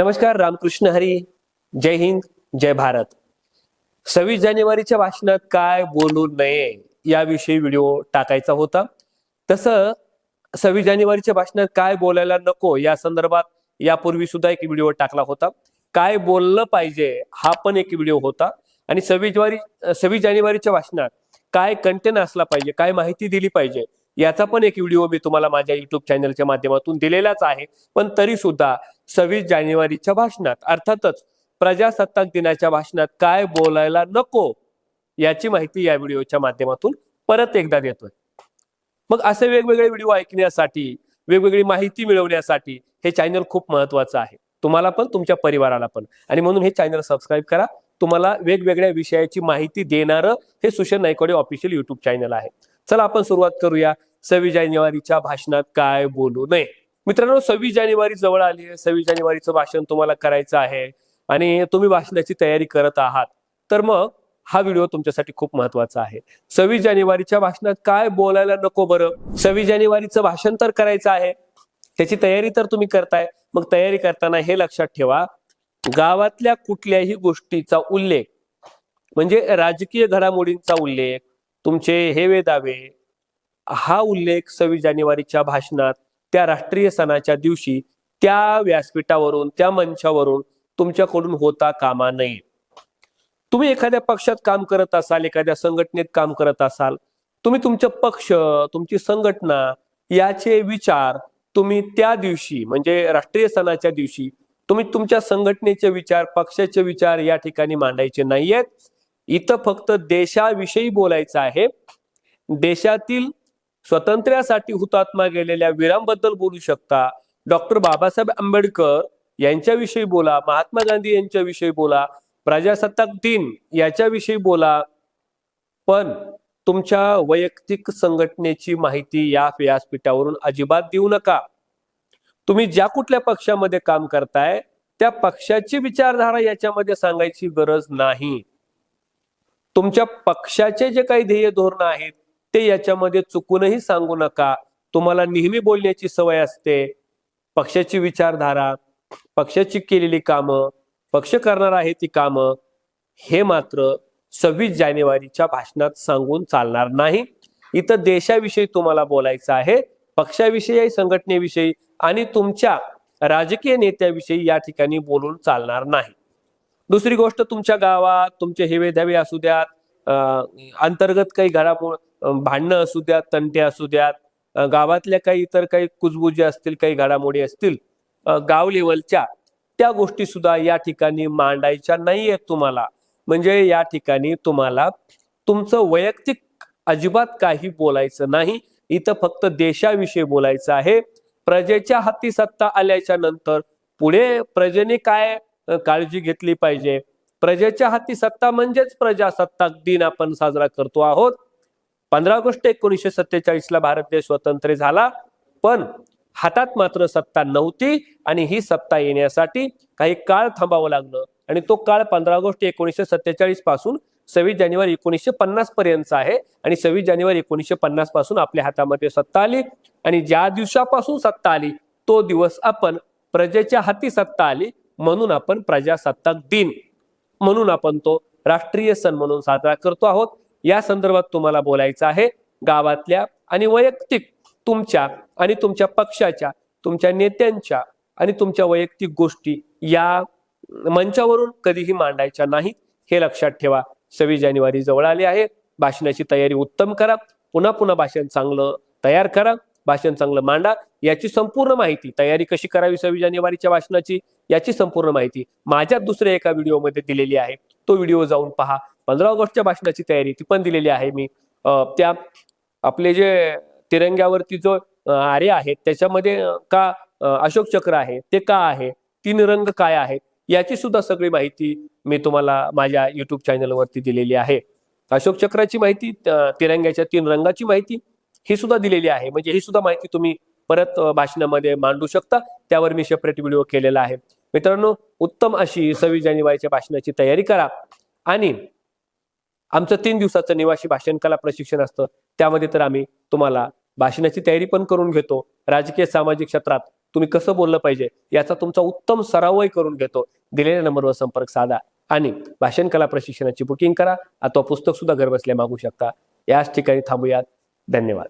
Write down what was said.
नमस्कार रामकृष्ण हरी. जय हिंद जय भारत. सव्वीस जानेवारीच्या भाषणात काय बोलू नये याविषयी व्हिडिओ टाकायचा होता. तसं सव्वीस जानेवारीच्या भाषणात काय बोलायला नको या संदर्भात यापूर्वी सुद्धा एक व्हिडिओ टाकला होता. काय बोललं पाहिजे हा पण एक व्हिडिओ होता. आणि सव्वीस जानेवारी सव्वीस जानेवारीच्या भाषणात काय कंटेंट असला पाहिजे काय माहिती दिली पाहिजे याचा पण एक व्हिडिओ मी तुम्हाला माझ्या युट्यूब चॅनलच्या माध्यमातून दिलेलाच आहे. पण तरी सुद्धा सव्वीस जानेवारीच्या भाषणात अर्थातच प्रजासत्ताक दिनाच्या भाषणात काय बोलायला नको याची माहिती या व्हिडिओच्या माध्यमातून परत एकदा देतोय. मग असे वेगवेगळे व्हिडिओ ऐकण्यासाठी वेगवेगळी माहिती मिळवण्यासाठी हे चॅनल खूप महत्वाचं आहे. तुम्हाला पण तुमच्या परिवाराला पण. आणि म्हणून हे चॅनल सबस्क्राईब करा. तुम्हाला वेगवेगळ्या विषयाची माहिती देणारं हे Sushan Naikode official YouTube channel आहे. चला आपण सुरुवात करूया. सव्वीस जानेवारीच्या भाषणात काय बोलू नये? मित्रांनो सव्वीस जानेवारी जवळ आली आहे. सव्वीस जानेवारीचं भाषण तुम्हाला करायचं आहे आणि तुम्ही भाषणाची तयारी करत आहात. तर मग हा व्हिडिओ तुमच्यासाठी खूप महत्त्वाचा आहे. सव्वीस जानेवारीच्या भाषणात काय बोलायला नको बरं? सव्वीस जानेवारीचं भाषण तर करायचं आहे. त्याची तयारी तर तुम्ही करताय. मग तयारी करताना हे लक्षात ठेवा. गावातल्या कुठल्याही गोष्टीचा उल्लेख म्हणजे राजकीय घडामोडींचा उल्लेख तुमचे हेवे दावे हा उल्लेख सव्वीस जानेवारीच्या भाषणात त्या राष्ट्रीय सणाच्या दिवशी त्या व्यासपीठावरून त्या मंचावरून तुमच्याकडून होता कामा नये. तुम्ही एखाद्या पक्षात काम करत असाल एखाद्या संघटनेत काम करत असाल तुम्ही तुमचे पक्ष तुमची संघटना याचे विचार तुम्ही त्या दिवशी म्हणजे राष्ट्रीय सणाच्या दिवशी तुम्ही तुमच्या संघटनेचे विचार पक्षाचे विचार या ठिकाणी मांडायचे नाहीयेत. इथं फक्त देशाविषयी बोलायचं आहे. देशातील स्वातंत्र्यासाठी हुतात्मा गेलेल्या वीरांबद्दल बोलू शकता. डॉक्टर बाबासाहेब आंबेडकर यांच्याविषयी बोला महात्मा गांधी यांच्याविषयी बोला प्रजासत्ताक दिन याच्याविषयी बोला. पण तुमच्या वैयक्तिक संघटनेची माहिती या व्यासपीठावरून अजिबात देऊ नका. तुम्ही ज्या कुठल्या पक्षामध्ये काम करताय त्या पक्षाची विचारधारा याच्यामध्ये सांगायची गरज नाही. तुमच्या पक्षाचे जे काही ध्येय धोरण आहेत ते याच्यामध्ये चुकूनही सांगू नका. तुम्हाला नेहमी बोलण्याची सवय असते. पक्षाची विचारधारा पक्षाची केलेली कामं पक्ष करणार आहे ती कामं हे मात्र सव्वीस जानेवारीच्या भाषणात सांगून चालणार नाही. इथं देशाविषयी तुम्हाला बोलायचं आहे पक्षाविषयी संघटनेविषयी आणि तुमच्या राजकीय नेत्याविषयी या ठिकाणी बोलून चालणार नाही. दुसरी गोष्ट तुमच्या गावात तुमचे हेवे द्यावे असू द्यात अं, अंतर्गत काही घडामोड भांडणं असू द्यात तंटे असू द्यात गावातल्या काही इतर काही कुजबुजी असतील काही घडामोडी असतील गाव लेवलच्या त्या गोष्टी सुद्धा या ठिकाणी मांडायच्या नाहीयेत तुम्हाला. म्हणजे या ठिकाणी तुम्हाला तुमचं वैयक्तिक अजिबात काही बोलायचं नाही. इथं फक्त देशाविषयी बोलायचं आहे. प्रजेच्या हाती सत्ता आल्याच्यानंतर पुढे प्रजेने काय काळजी घेतली पाहिजे? प्रजेच्या हाती सत्ता म्हणजेच प्रजासत्ताक दिन आपण साजरा करतो आहोत. पंधरा ऑगस्ट एकोणीसशे सत्तेचाळीस ला भारत देश स्वतंत्र झाला पण हातात मात्र सत्ता नव्हती आणि ही सत्ता येण्यासाठी काही काळ थांबावं लागलं. आणि तो काळ पंधरा ऑगस्ट एकोणीसशे सत्तेचाळीसपासून सव्वीस जानेवारी एकोणीसशे पन्नास पर्यंतचा आहे आणि सव्वीस जानेवारी एकोणीसशे पन्नासपासून आपल्या हातामध्ये सत्ता आली आणि ज्या दिवसापासून सत्ता आली तो दिवस आपण प्रजेच्या हाती सत्ता आली म्हणून आपण प्रजासत्ताक दिन म्हणून आपण तो राष्ट्रीय सण म्हणून साजरा करतो आहोत. या संदर्भात तुम्हाला बोलायचं आहे. गावातल्या आणि वैयक्तिक तुमच्या आणि तुमच्या पक्षाच्या तुमच्या नेत्यांच्या आणि तुमच्या वैयक्तिक गोष्टी या मंचावरून कधीही मांडायच्या नाहीत हे लक्षात ठेवा. सव्वीस जानेवारी जवळ आली आहे. भाषणाची तयारी उत्तम करा. पुन्हा पुन्हा भाषण चांगलं तयार करा. भाषण चांगलं मांडा. याची संपूर्ण माहिती तयारी कशी करावी सव्वीस जानेवारीच्या भाषणाची? याची संपूर्ण माहिती माझ्या दुसऱ्या एका व्हिडिओमध्ये दिलेली आहे. तो व्हिडिओ जाऊन पहा. पंधरा ऑगस्टच्या भाषणाची तयारी ती पण दिलेली आहे मी. त्या आपले जे तिरंग्यावरती जो आरे आहेत त्याच्यामध्ये का अशोक चक्र आहे ते का आहे तीन रंग काय आहेत याची सुद्धा सगळी माहिती मी तुम्हाला माझ्या युट्यूब चॅनलवरती दिलेली आहे. अशोक चक्राची माहिती तिरंग्याच्या तीन रंगाची माहिती ही सुद्धा दिलेली आहे. म्हणजे ही सुद्धा माहिती तुम्ही परत भाषणामध्ये मांडू शकता. त्यावर मी सेपरेट व्हिडिओ केलेला आहे. मित्रांनो उत्तम अशी सव्वीस जानेवारीच्या भाषणाची तयारी करा. आणि आमचं तीन दिवसाचं निवासी भाषण कला प्रशिक्षण असतं. त्यामध्ये तर आम्ही तुम्हाला भाषणाची तयारी पण करून घेतो. राजकीय सामाजिक क्षेत्रात तुम्ही कसं बोललं पाहिजे याचा तुमचा उत्तम सरावही करून घेतो. दिलेल्या नंबरवर संपर्क साधा आणि भाषण कला प्रशिक्षणाची बुकिंग करा. अथवा पुस्तक सुद्धा घरबसल्या मागू शकता. याच ठिकाणी थांबूयात. धन्यवाद.